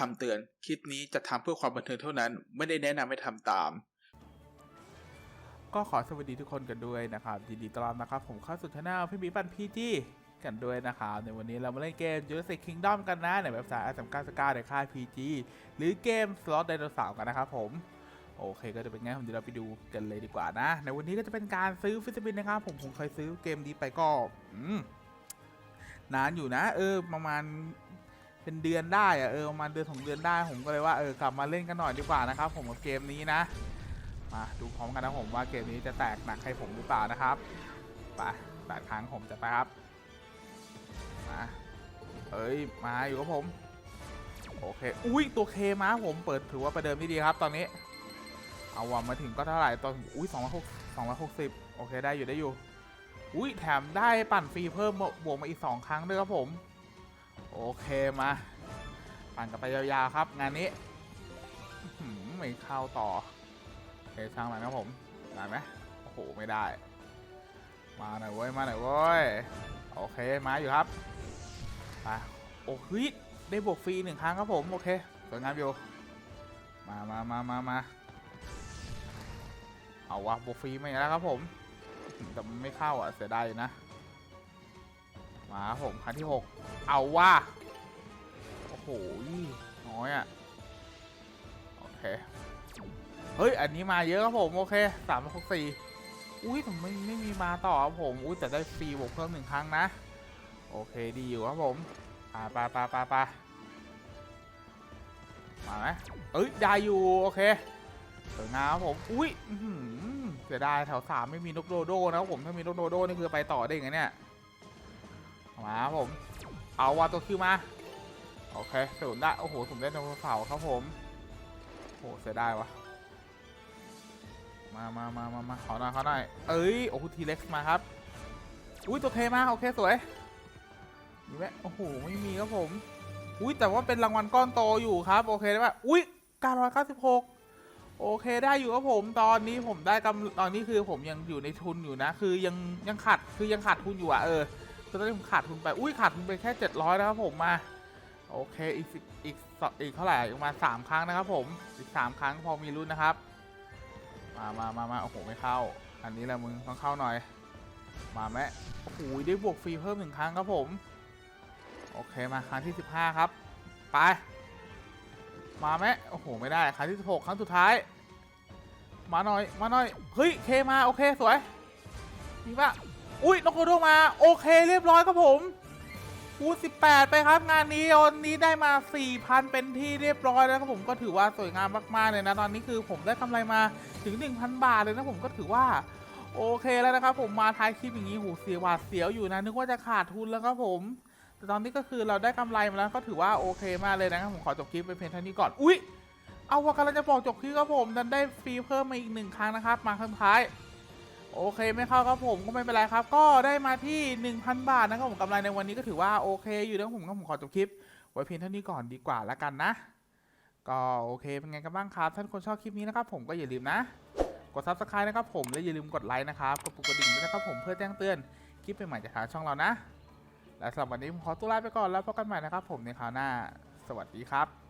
คำเตือน คลิปนี้จะทำเพื่อความบันเทิงเท่านั้น ไม่ได้แนะนำให้ทำตาม ก็ขอสวัสดีทุกคนกันด้วยนะครับยินดีต้อนรับนะครับผมเข้าสู่ช anel พี่บีปันพีจีกันด้วยนะครับในวันนี้เรามาเล่นเกม Jurassic Kingdom กันนะ ในเว็บไซต์ SM 9 9 ในค่าย PG หรือเกม Slot Dinosaur กันนะครับผมโอเคก็จะเป็นไงผมเดี๋ยวเราไปดูกันเลยดีกว่านะ ในวันนี้ก็จะเป็นการซื้อฟิสบินนะครับผมผมเคยซื้อเกมนี้ไปก็นานอยู่นะ เออประมาณ เป็นเดือนได้อะเออประมาณเดือนสองเดือนได้ผมก็เลยว่าเออกลับมาเล่นกันหน่อยดีกว่านะครับ ผมกับเกมนี้นะมาดูพร้อมกันนะผมว่าเกมนี้จะแตกหนักให้ผมหรือเปล่านะครับไปแปดครั้งผมจะไปครับมาเอ้ยมาอยู่กับผมโอเคอุ้ยตัวเคมาผมเปิดถือว่าประเดิมที่ดีครับ ตอนนี้ เอาว่ามาถึงก็เท่าไหร่ตอนอุ้ยสองร้อยหกสองร้อยหกสิบโอเคได้อยู่ได้อยู่อุ้ยแถมได้ปั่นฟรีเพิ่มบวกมาอีกสองครั้งด้วยครับผม โอเคมา ปั่นกันไปยาวๆครับ งานนี้ไม่เข้าต่อโอเคช่างมันครับผมได้ไหมโอ้โหไม่ได้ มาหน่อยเว้ยมาหน่อยเว้ยโอเคมาอยู่ครับไปโอ้เฮ้ยได้บวกฟรีหนึ่งครั้งครับผมโอเคสวยงามอยู่มามามามามาเอาวะบวกฟรีไมาอีกแล้วครับผมแต่ไม่เข้าอะเสียดายนะ มาผมครั้งที่หกเอาว่าโอ้โหน้อยอะโอเคเฮ้ยอันนี้มาเยอะครับผมโอเคสามหกสี่อุ้ยผมไม่ไม่มีมาต่อครับผมอุ้ยแต่ได้ฟรีบวกเพิ่มหนึ่งครั้งนะ โอเคดีอยู่ครับผมอ่าปาปาปาปามาไหมเอ้ยได้อยู่โอเคสวยงามครับผมอุ้ยเสียดายแถวสามไม่มีนกโดโดนะครับผมถ้ามีนกโดโดนี่คือไปต่อได้ไงเนี่ย มาครับผม เอาวาตัวคิวมา โอเคสูนได้ โอ้โหผมได้ไดโนเสาครับผม โอ้โหเสียดายวะมามามามามาขอหน่อยขอหน่อยเอ้ย โอ้โหทีเล็กมาครับ อุ้ยตัวเทมาโอเคสวยมีไหมโอ้โห ไม่มีครับผม อุ้ยแต่ว่าเป็นรางวัลก้อนโตอยู่ครับ โอเคได้ปะอุ้ย996โอเคได้อยู่ครับผมตอนนี้ผมได้กำตอนนี้คือผมยังอยู่ในทุนอยู่นะ คือยังยังขาดคือยังขาดทุนอยู่อะเออ ตอนนี้ขาดทุนไป อุ้ยขาดทุนไปแค่ 700 นะครับผมมา โอเค อีกสิอีกอีกเท่าไหร่อีกประมาณสามครั้งนะครับผม อีกสามครั้งพอมีรุ่นนะครับ มามามามาโอ้โห ไม่เข้า อันนี้แหละมึงต้องเข้าหน่อย มาแม่โอ้โหได้บวกฟรีเพิ่มหนึ่งครั้งครับผม โอเค มาครั้งที่ 15 ครับ ไป มาแม่โอ้โห ไม่ได้ ครั้งที่ 16 ครั้งสุดท้าย มาหน่อย มาหน่อย เฮ้ย เคมา โอเค สวย มีปะ อุ้ยนกโกโดมา โอเคเรียบร้อยครับผมคูณ18 ไปครับงานนี้วันนี้ได้มา 4,000 เป็นที่เรียบร้อยแล้วครับผมก็ถือว่าสวยงามมากๆเลยนะตอนนี้คือผมได้กำไรมาถึง 1,000 บาทเลยนะผมก็ถือว่าโอเคแล้วนะครับผมมาท้ายคลิปอย่างนี้หูเสียหวาดเสียวอยู่นะนึกว่าจะขาดทุนแล้วครับผม แต่ตอนนี้ก็คือเราได้กำไรมาแล้วก็ถือว่าโอเคมากเลยนะครับผมขอจบคลิปไปเพียงเท่านี้ก่อนอุ๊ยเอาว่ากำลังจะบอกจบคลิปครับผมดันได้ฟรีเพิ่มมาอีกหนึ่งครั้งนะครับมาครั้งท้าย โอเคไม่เข้าครับผมก็ไม่เป็นไรครับ ก็ได้มาที่ 1,000 บาทนะครับผมกำไรในวันนี้ก็ถือว่าโอเคอยู่นะผมก็ผมขอจบคลิป ไว้เพียงเท่านี้ก่อนดีกว่าละกันนะ ก็โอเคเป็นไงกันบ้างครับ ท่านคนชอบคลิปนี้นะครับผมก็อย่าลืมนะ กด subscribe นะครับผมและอย่าลืมกดไลค์นะครับกดปุ่มกระดิ่งด้วยนะครับผมเพื่อแจ้งเตือนคลิปใหม่ๆจากทางช่องเรานะ และสำหรับวันนี้ผมขอตัวลาไปก่อนแล้วพบกันใหม่นะครับผมในคราวหน้า สวัสดีครับ